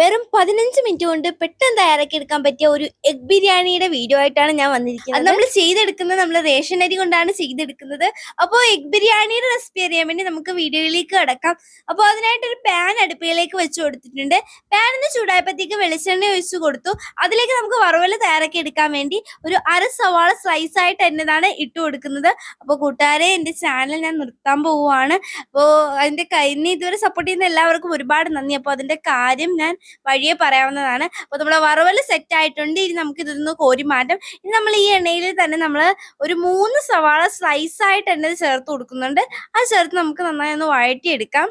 വെറും പതിനഞ്ച് മിനിറ്റ് കൊണ്ട് പെട്ടെന്ന് തയ്യാറാക്കി എടുക്കാൻ പറ്റിയ ഒരു എഗ് ബിരിയാണിയുടെ വീഡിയോ ആയിട്ടാണ് ഞാൻ വന്നിരിക്കുന്നത്. നമ്മൾ ചെയ്തെടുക്കുന്നത് നമ്മൾ റേഷൻ അരി കൊണ്ടാണ് ചെയ്തെടുക്കുന്നത്. അപ്പോൾ എഗ് ബിരിയാണിയുടെ റെസിപ്പി അറിയാൻ വേണ്ടി നമുക്ക് വീഡിയോയിലേക്ക് കടക്കാം. അപ്പോൾ അതിനായിട്ട് ഒരു പാൻ അടുപ്പിലേക്ക് വെച്ച് കൊടുത്തിട്ടുണ്ട്. പാൻ ചൂടായപ്പോഴത്തേക്ക് വെളിച്ചെണ്ണ ഒഴിച്ചു കൊടുത്തു. അതിലേക്ക് നമുക്ക് വറവൽ തയ്യാറാക്കി എടുക്കാൻ വേണ്ടി ഒരു അര സവാള സ്ലൈസ് ആയിട്ട് എന്നതാണ് ഇട്ട് കൊടുക്കുന്നത്. അപ്പോൾ കൂട്ടുകാരെ എന്റെ ചാനൽ ഞാൻ നിർത്താൻ പോവുകയാണ് അപ്പോൾ അതിന്റെ കയ്യിൽ ഇതുവരെ സപ്പോർട്ട് ചെയ്യുന്ന എല്ലാവർക്കും ഒരുപാട് നന്ദി. അപ്പോൾ അതിന്റെ കാര്യം ഞാൻ വഴിയെ പറയാവുന്നതാണ്. അപ്പോൾ നമ്മുടെ വറവൽ സെറ്റ് ആയിട്ടുണ്ട്. ഇനി നമുക്ക് ഇതൊന്ന് കോരി മാറ്റാം. ഇനി നമ്മൾ ഈ എണ്ണയിൽ തന്നെ നമ്മൾ ഒരു മൂന്ന് സവാള സ്ലൈസ് ആയിട്ട് എണ്ണ ചേർത്ത് കൊടുക്കുന്നുണ്ട്. അത് ചേർത്ത് നമുക്ക് നന്നായി ഒന്ന് വഴറ്റിയെടുക്കാം.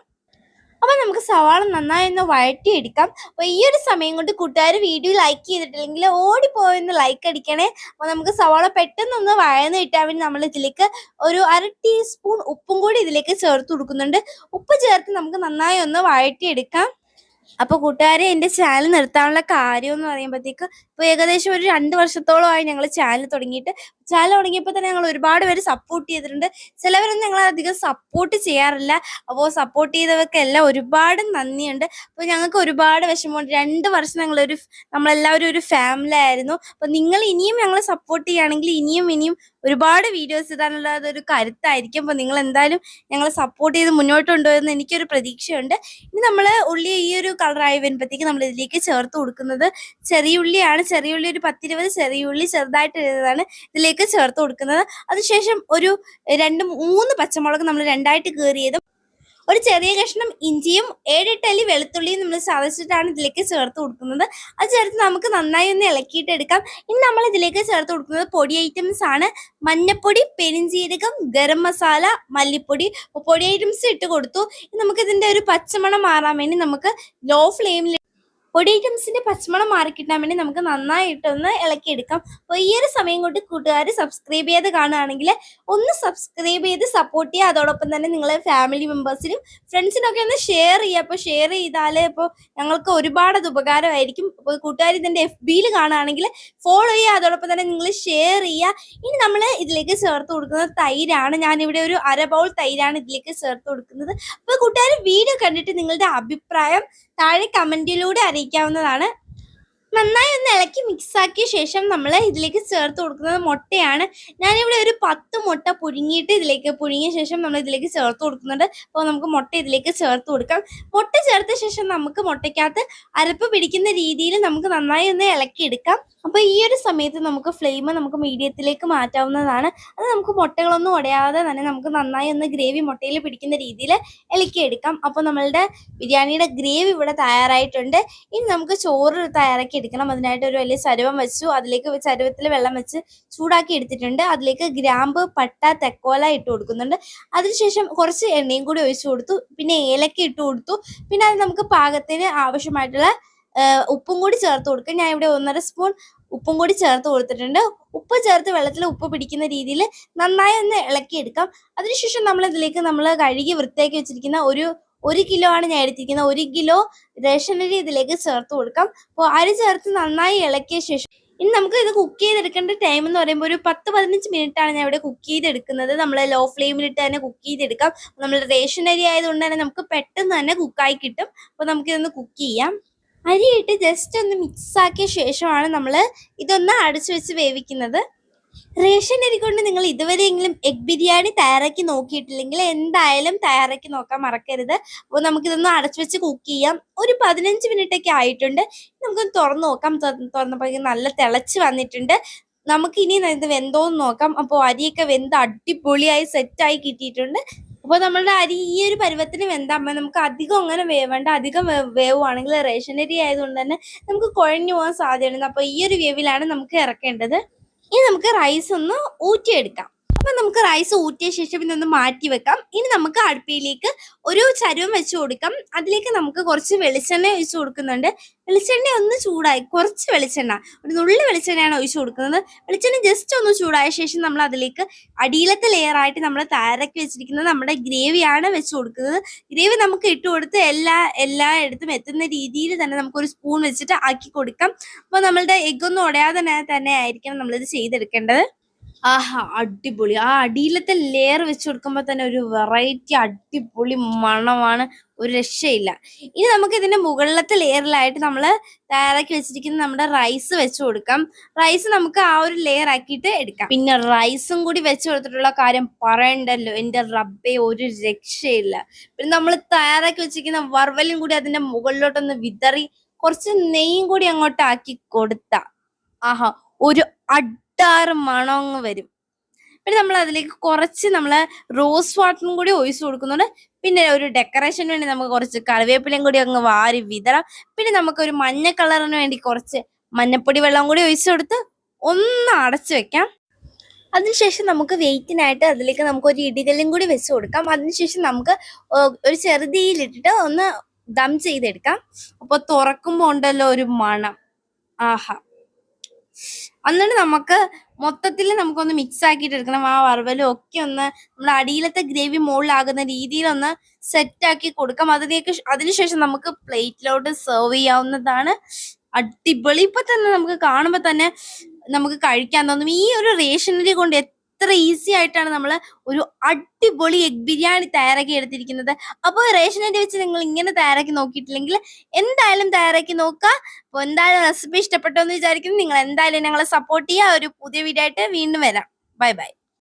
അപ്പൊ നമുക്ക് സവാള നന്നായി ഒന്ന് വഴറ്റിയെടുക്കാം. അപ്പൊ ഈ ഒരു സമയം കൊണ്ട് കൂട്ടുകാർ വീഡിയോ ലൈക്ക് ചെയ്തിട്ടില്ലെങ്കിൽ ഓടിപ്പോയൊന്ന് ലൈക്ക് അടിക്കണേ. അപ്പൊ നമുക്ക് സവാള പെട്ടെന്ന് ഒന്ന് വഴന്ന് കിട്ടാൻ വേണ്ടി നമ്മൾ ഇതിലേക്ക് ഒരു അര ടീസ്പൂൺ ഉപ്പും കൂടി ഇതിലേക്ക് ചേർത്ത് കൊടുക്കുന്നുണ്ട്. ഉപ്പ് ചേർത്ത് നമുക്ക് നന്നായി ഒന്ന് വഴറ്റിയെടുക്കാം. അപ്പൊ കൂട്ടുകാരെ എന്റെ ചാനൽ നിർത്താനുള്ള കാര്യം എന്ന് പറയുമ്പോഴത്തേക്ക് ഇപ്പൊ ഏകദേശം ഒരു രണ്ട് വർഷത്തോളമായി ഞങ്ങൾ ചാനൽ തുടങ്ങിയിട്ട് ചാനൽ തുടങ്ങിയപ്പോൾ തന്നെ ഞങ്ങൾ ഒരുപാട് പേര് സപ്പോർട്ട് ചെയ്തിട്ടുണ്ട്. ചിലവരൊന്നും ഞങ്ങൾ അധികം സപ്പോർട്ട് ചെയ്യാറില്ല. അപ്പോൾ സപ്പോർട്ട് ചെയ്തവർക്കെല്ലാം ഒരുപാട് നന്ദിയുണ്ട്. അപ്പോൾ ഞങ്ങൾക്ക് ഒരുപാട് വിഷമമുണ്ട്. രണ്ട് വർഷം ഞങ്ങളൊരു നമ്മളെല്ലാവരും ഒരു ഫാമിലി ആയിരുന്നു. അപ്പോൾ നിങ്ങൾ ഇനിയും ഞങ്ങളെ സപ്പോർട്ട് ചെയ്യുകയാണെങ്കിൽ ഇനിയും ഇനിയും ഒരുപാട് വീഡിയോസ് ഇടാനുള്ള ഒരു കരുത്തായിരിക്കും. അപ്പോൾ നിങ്ങൾ എന്തായാലും ഞങ്ങളെ സപ്പോർട്ട് ചെയ്ത് മുന്നോട്ട് കൊണ്ടുപോകുന്ന എനിക്കൊരു പ്രതീക്ഷയുണ്ട്. ഇനി നമ്മൾ ഉള്ളി ഈ ഒരു കളറായി വരുമ്പോഴത്തേക്ക് നമ്മൾ ഇതിലേക്ക് ചേർത്ത് കൊടുക്കുന്നത് ചെറിയ ഉള്ളിയാണ്. ചെറിയ ഉള്ളി ഒരു പത്തിരുപത് ചെറിയ ഉള്ളി ചെറുതായിട്ട് ഇടുന്നതാണ്. ഇതിലേക്ക് ചേർത്ത് കൊടുക്കുന്നത്. അതിനുശേഷം ഒരു രണ്ട് മൂന്ന് പച്ചമുളക് നമ്മൾ രണ്ടായിട്ട് കീറിയതും ഒരു ചെറിയ കഷ്ണം ഇഞ്ചിയും ഏഴെട്ട് അല്ലി വെളുത്തുള്ളിയും നമ്മൾ ചതച്ചിട്ടാണ് ഇതിലേക്ക് ചേർത്ത് കൊടുക്കുന്നത്. അത് ചേർത്ത് നമുക്ക് നന്നായി ഒന്ന് ഇളക്കിയിട്ട് എടുക്കാം. ഇനി നമ്മൾ ഇതിലേക്ക് ചേർത്ത് കൊടുക്കുന്നത് പൊടി ഐറ്റംസ് ആണ്. മഞ്ഞപ്പൊടി പെരിഞ്ചീരകം ഗരം മസാല മല്ലിപ്പൊടി. പൊടി ഐറ്റംസ് ഇട്ട് കൊടുത്തു. നമുക്ക് ഇതിന്റെ ഒരു പച്ചമണം മാറാൻ വേണ്ടി നമുക്ക് ലോ ഫ്ലെയിമിൽ പൊടി ഐറ്റംസിന്റെ പച്ചമണം മാറിക്കിട്ടാൻ വേണ്ടി നമുക്ക് നന്നായിട്ടൊന്ന് ഇളക്കിയെടുക്കാം. അപ്പോൾ ഈ ഒരു സമയം കൊണ്ട് കൂട്ടുകാർ സബ്സ്ക്രൈബ് ചെയ്ത് കാണുകയാണെങ്കിൽ ഒന്ന് സബ്സ്ക്രൈബ് ചെയ്ത് സപ്പോർട്ട് ചെയ്യുക. അതോടൊപ്പം തന്നെ നിങ്ങളെ ഫാമിലി മെമ്പേഴ്സിനും ഫ്രണ്ട്സിനൊക്കെ ഒന്ന് ഷെയർ ചെയ്യുക. അപ്പോൾ ഷെയർ ചെയ്താൽ ഇപ്പോൾ ഞങ്ങൾക്ക് ഒരുപാട് അത് ഉപകാരമായിരിക്കും. അപ്പോൾ കൂട്ടുകാർ ഇതിന്റെ എഫ് ബിയിൽ കാണുകയാണെങ്കിൽ ഫോളോ ചെയ്യുക. അതോടൊപ്പം തന്നെ നിങ്ങൾ ഷെയർ ചെയ്യുക. ഇനി നമ്മൾ ഇതിലേക്ക് ചേർത്ത് കൊടുക്കുന്നത് തൈരാണ്. ഞാനിവിടെ ഒരു അര ബൗൾ തൈരാണ് ഇതിലേക്ക് ചേർത്ത് കൊടുക്കുന്നത്. അപ്പോൾ കൂട്ടുകാർ വീഡിയോ കണ്ടിട്ട് നിങ്ങളുടെ അഭിപ്രായം താഴെ കമന്റിലൂടെ അറിയിക്കാവുന്നതാണ്. നന്നായി ഒന്ന് ഇളക്കി മിക്സ് ആക്കിയ ശേഷം നമ്മൾ ഇതിലേക്ക് ചേർത്ത് കൊടുക്കുന്നത് മുട്ടയാണ്. ഞാനിവിടെ ഒരു പത്ത് മുട്ട പുഴുങ്ങിയിട്ട് ഇതിലേക്ക് പുഴുങ്ങിയ ശേഷം നമ്മൾ ഇതിലേക്ക് ചേർത്ത് കൊടുക്കുന്നുണ്ട്. അപ്പോൾ നമുക്ക് മുട്ട ഇതിലേക്ക് ചേർത്ത് കൊടുക്കാം. മുട്ട ചേർത്ത ശേഷം നമുക്ക് മുട്ടയ്ക്കകത്ത് അരപ്പ് പിടിക്കുന്ന രീതിയിൽ നമുക്ക് നന്നായി ഒന്ന് ഇളക്കിയെടുക്കാം അപ്പോൾ ഈ ഒരു സമയത്ത് നമുക്ക് ഫ്ലെയിം നമുക്ക് മീഡിയത്തിലേക്ക് മാറ്റാവുന്നതാണ്. അത് നമുക്ക് മുട്ടകളൊന്നും ഉടയാതെ തന്നെ നമുക്ക് നന്നായി ഒന്ന് ഗ്രേവി മുട്ടയിൽ പിടിക്കുന്ന രീതിയിൽ ഇളക്കിയെടുക്കാം അപ്പോൾ നമ്മളുടെ ബിരിയാണിയുടെ ഗ്രേവി ഇവിടെ തയ്യാറായിട്ടുണ്ട്. ഇനി നമുക്ക് ചോറ് തയ്യാറാക്കി എടുക്കണം. അതിനായിട്ട് ഒരു വലിയ ചരുവം വെച്ചു. അതിലേക്ക് ചരുവത്തിൽ വെള്ളം വെച്ച് ചൂടാക്കി എടുത്തിട്ടുണ്ട്. അതിലേക്ക് ഗ്രാമ്പ് പട്ട തെക്കോല ഇട്ട് കൊടുക്കുന്നുണ്ട്. അതിനുശേഷം കുറച്ച് എണ്ണയും കൂടി ഒഴിച്ചു കൊടുത്തു. പിന്നെ ഏലക്ക ഇട്ട് കൊടുത്തു. പിന്നെ അത് നമുക്ക് പാകത്തിന് ആവശ്യമായിട്ടുള്ള ഉപ്പും കൂടി ചേർത്ത് കൊടുക്കുക ഞാൻ ഇവിടെ ഒന്നര സ്പൂൺ ഉപ്പും കൂടി ചേർത്ത് കൊടുത്തിട്ടുണ്ട്. ഉപ്പ് ചേർത്ത് വെള്ളത്തിൽ ഉപ്പ് പിടിക്കുന്ന രീതിയിൽ നന്നായി ഒന്ന് ഇളക്കിയെടുക്കാം. അതിനുശേഷം നമ്മൾ ഇതിലേക്ക് നമ്മൾ കഴുകി വൃത്തിയാക്കി വെച്ചിരിക്കുന്ന ഒരു ഒരു കിലോ ആണ് ഞാൻ എടുത്തിരിക്കുന്നത്. ഒരു കിലോ റേഷൻ അരി ഇതിലേക്ക് ചേർത്ത് കൊടുക്കാം. അപ്പോൾ അരി ചേർത്ത് നന്നായി ഇളക്കിയ ശേഷം ഇനി നമുക്ക് ഇത് കുക്ക് ചെയ്തെടുക്കേണ്ട ടൈം എന്ന് പറയുമ്പോൾ ഒരു പത്ത് പതിനഞ്ച് മിനിറ്റ് ആണ് ഞാൻ ഇവിടെ കുക്ക് ചെയ്തെടുക്കുന്നത്. നമ്മൾ ലോ ഫ്ലെയിമിലിട്ട് തന്നെ കുക്ക് ചെയ്തെടുക്കാം. നമ്മൾ റേഷൻ അരി ആയതുകൊണ്ട് തന്നെ നമുക്ക് പെട്ടെന്ന് തന്നെ കുക്കായി കിട്ടും. അപ്പോൾ നമുക്കിതൊന്ന് കുക്ക് ചെയ്യാം. അരിയിട്ട് ജസ്റ്റ് ഒന്ന് മിക്സ് ആക്കിയ ശേഷമാണ് നമ്മൾ ഇതൊന്ന് അടച്ചു വെച്ച് വേവിക്കുന്നത്. റേഷൻ അരി കൊണ്ട് നിങ്ങൾ ഇതുവരെയെങ്കിലും എഗ് ബിരിയാണി തയ്യാറാക്കി നോക്കിയിട്ടില്ലെങ്കിൽ എന്തായാലും തയ്യാറാക്കി നോക്കാൻ മറക്കരുത്. അപ്പോൾ നമുക്കിതൊന്ന് അടച്ചു വെച്ച് കുക്ക് ചെയ്യാം. ഒരു പതിനഞ്ച് മിനിറ്റ് ഒക്കെ ആയിട്ടുണ്ട്. നമുക്കൊന്ന് തുറന്ന് നോക്കാം. തുറന്നപ്പോൾ നല്ല തിളച്ച് വന്നിട്ടുണ്ട്. നമുക്ക് ഇനി ഇത് വെന്തോന്ന് നോക്കാം. അപ്പോൾ അരിയൊക്കെ വെന്ത് അടിപൊളിയായി സെറ്റായി കിട്ടിയിട്ടുണ്ട്. അപ്പോൾ നമ്മളുടെ അരി ഈ ഒരു പരുവത്തിന് വെന്താകുമ്പോൾ നമുക്ക് അധികം അങ്ങനെ വേവേണ്ട. അധികം വേവുവാണെങ്കിൽ റേഷൻ അരി ആയതുകൊണ്ട് തന്നെ നമുക്ക് കുഴഞ്ഞു പോകാൻ സാധ്യതയുണ്ട്. അപ്പോൾ ഈ ഒരു വേവിലാണ് നമുക്ക് ഇറക്കേണ്ടത്. ഇനി നമുക്ക് റൈസ് ഒന്ന് ഊറ്റിയെടുക്കാം. അപ്പൊ നമുക്ക് റൈസ് ഊറ്റിയ ശേഷം ഇതൊന്ന് മാറ്റി വെക്കാം. ഇനി നമുക്ക് അടുപ്പിലേക്ക് ഒരു ചരുവം വെച്ച് കൊടുക്കാം. അതിലേക്ക് നമുക്ക് കുറച്ച് വെളിച്ചെണ്ണ ഒഴിച്ചു കൊടുക്കുന്നുണ്ട്. വെളിച്ചെണ്ണ ഒന്ന് ചൂടായി കുറച്ച് വെളിച്ചെണ്ണ ഒരു നുള്ളി വെളിച്ചെണ്ണയാണ് ഒഴിച്ചു കൊടുക്കുന്നത്. വെളിച്ചെണ്ണ ജസ്റ്റ് ഒന്ന് ചൂടായ ശേഷം നമ്മൾ അതിലേക്ക് അടിയിലത്തെ ലെയറായിട്ട് നമ്മൾ തയ്യാറാക്കി വെച്ചിരിക്കുന്നത് നമ്മുടെ ഗ്രേവിയാണ് വെച്ച് കൊടുക്കുന്നത്. ഗ്രേവി നമുക്ക് ഇട്ട് കൊടുത്ത് എല്ലാ എല്ലായിടത്തും എത്തുന്ന രീതിയിൽ തന്നെ നമുക്ക് ഒരു സ്പൂൺ വെച്ചിട്ട് ആക്കി കൊടുക്കാം. അപ്പോൾ നമ്മളുടെ എഗ്ഗൊന്നും ഉടയാതെ തന്നെ ആയിരിക്കണം നമ്മളിത് ചെയ്തെടുക്കേണ്ടത്. ആഹാ അടിപൊളി. ആ അടിയിലത്തെ ലെയർ വെച്ച് കൊടുക്കുമ്പോൾ തന്നെ ഒരു വെറൈറ്റി അടിപൊളി മണമാണ്. ഒരു രക്ഷയില്ല. ഇനി നമുക്ക് ഇതിന്റെ മുകളിലത്തെ ലെയറിലായിട്ട് നമ്മൾ തയ്യാറാക്കി വെച്ചിരിക്കുന്ന നമ്മുടെ റൈസ് വെച്ച് കൊടുക്കാം. റൈസ് നമുക്ക് ആ ഒരു ലെയർ ആക്കിയിട്ട് എടുക്കാം. പിന്നെ റൈസും കൂടി വെച്ച് കൊടുത്തിട്ടുള്ള കാര്യം പറയണ്ടല്ലോ. എന്റെ റബ്ബെ ഒരു രക്ഷയില്ല. പിന്നെ നമ്മൾ തയ്യാറാക്കി വെച്ചിരിക്കുന്ന വറവലും കൂടി അതിന്റെ മുകളിലോട്ടൊന്ന് വിതറി കുറച്ച് നെയ്യും കൂടി അങ്ങോട്ട് ആക്കി കൊടുത്ത. ആഹാ ഒരു അഡാറ് മണങ്ങ് വരും. പിന്നെ നമ്മൾ അതിലേക്ക് കുറച്ച് നമ്മൾ റോസ് വാട്ടറും കൂടി ഒഴിച്ചു കൊടുക്കുന്നുണ്ട്. പിന്നെ ഒരു ഡെക്കറേഷന് വേണ്ടി നമുക്ക് കുറച്ച് കറിവേപ്പിലയും കൂടി അങ്ങ് വാരി വിതറാം. പിന്നെ നമുക്ക് ഒരു മഞ്ഞ കളറിന് വേണ്ടി കുറച്ച് മഞ്ഞപ്പൊടി വെള്ളം കൂടി ഒഴിച്ചു കൊടുത്ത് ഒന്ന് അടച്ചു വെക്കാം. അതിനുശേഷം നമുക്ക് വെയിറ്റിനായിട്ട് അതിലേക്ക് നമുക്ക് ഒരു ഇടികല്ലും കൂടി വെച്ച് കൊടുക്കാം. അതിനുശേഷം നമുക്ക് ഒരു ചെറുതീയിലിട്ടിട്ട് ഒന്ന് ദം ചെയ്തെടുക്കാം. അപ്പൊ തുറക്കുമ്പോ ഉണ്ടല്ലോ ഒരു മണം. ആഹാ. എന്നിട്ട് നമുക്ക് മൊത്തത്തിൽ നമുക്കൊന്ന് മിക്സ് ആക്കിയിട്ട് എടുക്കണം ആ വറവലും ഒക്കെ ഒന്ന് നമ്മുടെ അടിയിലത്തെ ഗ്രേവി മുകളിലാകുന്ന രീതിയിൽ ഒന്ന് സെറ്റ് ആക്കി കൊടുക്കാം. അതിലേക്ക് അതിനുശേഷം നമുക്ക് പ്ലേറ്റിലോട്ട് സെർവ് ചെയ്യാവുന്നതാണ്. അടിപൊളി. ഇപ്പൊ തന്നെ നമുക്ക് കാണുമ്പോൾ തന്നെ നമുക്ക് കഴിക്കാൻ തോന്നും. ഈ ഒരു റേഷനറി കൊണ്ട് എത്ര ഈസി ആയിട്ടാണ് നമ്മൾ ഒരു അടിപൊളി എഗ് ബിരിയാണി തയ്യാറാക്കി എടുത്തിരിക്കുന്നത്. അപ്പോൾ റേഷനറി വെച്ച് നിങ്ങൾ ഇങ്ങനെ തയ്യാറാക്കി നോക്കിയിട്ടില്ലെങ്കിൽ എന്തായാലും തയ്യാറാക്കി നോക്കുക. അപ്പോൾ എന്തായാലും റെസിപ്പി ഇഷ്ടപ്പെട്ടു എന്ന് വിചാരിക്കുന്നു. നിങ്ങൾ എന്തായാലും ഞങ്ങളെ സപ്പോർട്ട് ചെയ്യുക. ഒരു പുതിയ വീഡിയോ ആയിട്ട് വീണ്ടും വരാം. Bye bye